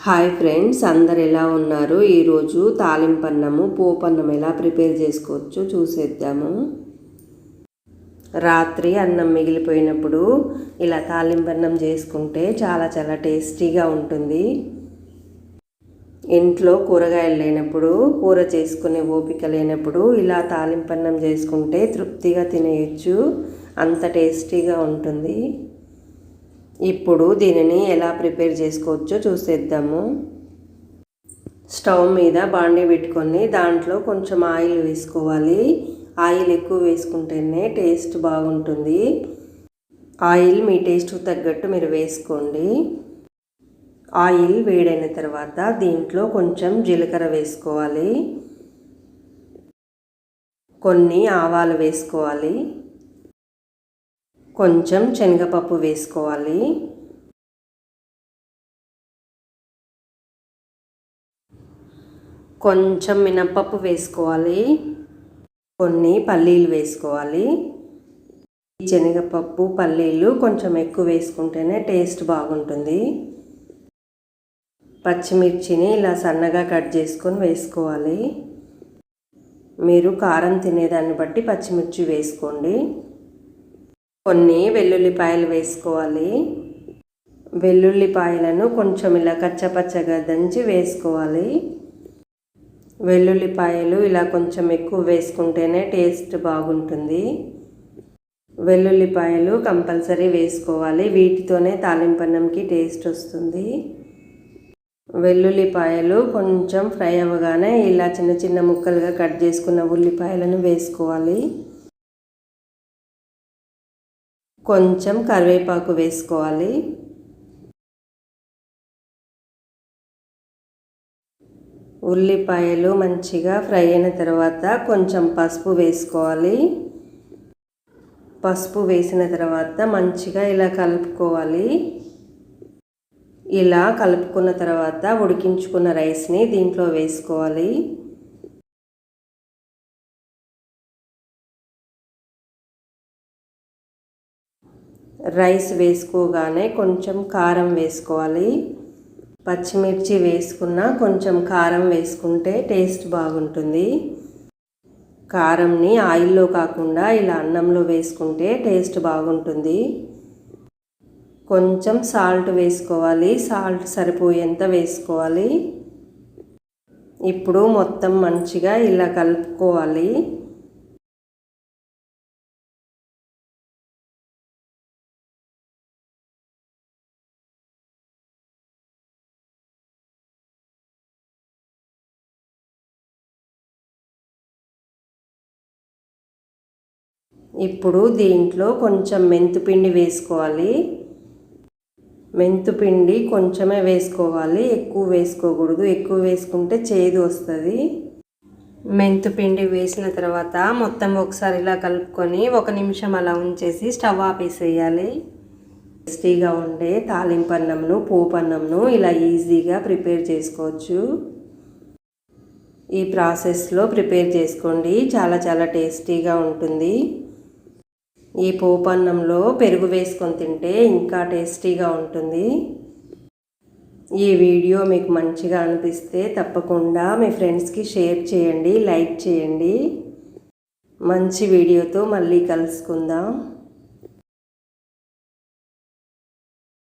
Hi friends అందరు ఎలా ఉన్నారు? ఈరోజు తాలింపన్నము పోపన్నం ఎలా ప్రిపేర్ చేసుకోవచ్చో చూసేద్దాము. రాత్రి అన్నం మిగిలిపోయినప్పుడు ఇలా తాలింపన్నం చేసుకుంటే చాలా చాలా టేస్టీగా ఉంటుంది. ఇంట్లో కూరగాయలు లేనప్పుడు కూర చేసుకునే ఓపిక లేనప్పుడు ఇలా తాలింపన్నం చేసుకుంటే తృప్తిగా తినేయచ్చు. అంత టేస్టీగా ఉంటుంది. ఇప్పుడు దీనిని ఎలా ప్రిపేర్ చేసుకోవచ్చో చూసేద్దాము. స్టవ్ మీద బాండీ పెట్టుకొని దాంట్లో కొంచెం ఆయిల్ వేసుకోవాలి. ఆయిల్ ఎక్కువ వేసుకుంటేనే టేస్ట్ బాగుంటుంది. ఆయిల్ మీ టేస్ట్కి తగ్గట్టు మీరు వేసుకోండి. ఆయిల్ వేడైన తర్వాత దీంట్లో కొంచెం జీలకర్ర వేసుకోవాలి. కొన్ని ఆవాలు వేసుకోవాలి. కొంచెం శనగపప్పు వేసుకోవాలి. కొంచెం మినప్పప్పు వేసుకోవాలి. కొన్ని పల్లీలు వేసుకోవాలి. శనగపప్పు పల్లీలు కొంచెం ఎక్కువ వేసుకుంటేనే టేస్ట్ బాగుంటుంది. పచ్చిమిర్చిని ఇలా సన్నగా కట్ చేసుకొని వేసుకోవాలి. మీరు కారం తినేదాన్ని బట్టి పచ్చిమిర్చి వేసుకోండి. కొన్ని వెల్లుల్లిపాయలు వేసుకోవాలి. వెల్లుల్లిపాయలను కొంచెం ఇలా కచ్చపచ్చగా దంచి వేసుకోవాలి. వెల్లుల్లిపాయలు ఇలా కొంచెం ఎక్కువ వేసుకుంటేనే టేస్ట్ బాగుంటుంది. వెల్లుల్లిపాయలు కంపల్సరీ వేసుకోవాలి. వీటితోనే తాలింపన్నంకి టేస్ట్ వస్తుంది. వెల్లుల్లిపాయలు కొంచెం ఫ్రై అవ్వగానే ఇలా చిన్న చిన్న ముక్కలుగా కట్ చేసుకున్న ఉల్లిపాయలను వేసుకోవాలి. కొంచెం కరివేపాకు వేసుకోవాలి. ఉల్లిపాయలు మంచిగా ఫ్రై అయిన తర్వాత కొంచెం పసుపు వేసుకోవాలి. పసుపు వేసిన తర్వాత మంచిగా ఇలా కలుపుకోవాలి. ఇలా కలుపుకున్న తర్వాత ఉడికించుకున్న రైస్ని దీంట్లో వేసుకోవాలి. రైస్ వేసుకోగానే కొంచెం కారం వేసుకోవాలి. పచ్చిమిర్చి వేసుకున్న కొంచెం కారం వేసుకుంటే టేస్ట్ బాగుంటుంది. కారంని ఆయిల్లో కాకుండా ఇలా అన్నంలో వేసుకుంటే టేస్ట్ బాగుంటుంది. కొంచెం సాల్ట్ వేసుకోవాలి. సాల్ట్ సరిపోయేంత వేసుకోవాలి. ఇప్పుడు మొత్తం మంచిగా ఇలా కలుపుకోవాలి. ఇప్పుడు దీంట్లో కొంచెం మెంతుపిండి వేసుకోవాలి. మెంతుపిండి కొంచెమే వేసుకోవాలి. ఎక్కువ వేసుకోకూడదు. ఎక్కువ వేసుకుంటే చేదు వస్తుంది. మెంతుపిండి వేసిన తర్వాత మొత్తం ఒకసారి ఇలా కలుపుకొని ఒక నిమిషం అలా ఉంచేసి స్టవ్ ఆపేసేయాలి. టేస్టీగా ఉండే తాలింపన్నంను పోపన్నంను ఇలా ఈజీగా ప్రిపేర్ చేసుకోవచ్చు. ఈ ప్రాసెస్లో ప్రిపేర్ చేసుకోండి. చాలా చాలా టేస్టీగా ఉంటుంది. ఈ పోపన్నంలో పెరుగు వేసుకొని తింటే ఇంకా టేస్టీగా ఉంటుంది. ఈ వీడియో మీకు మంచిగా అనిపిస్తే తప్పకుండా మీ ఫ్రెండ్స్కి షేర్ చేయండి లైక్ చేయండి. మంచి వీడియోతో మళ్ళీ కలుసుకుందాం.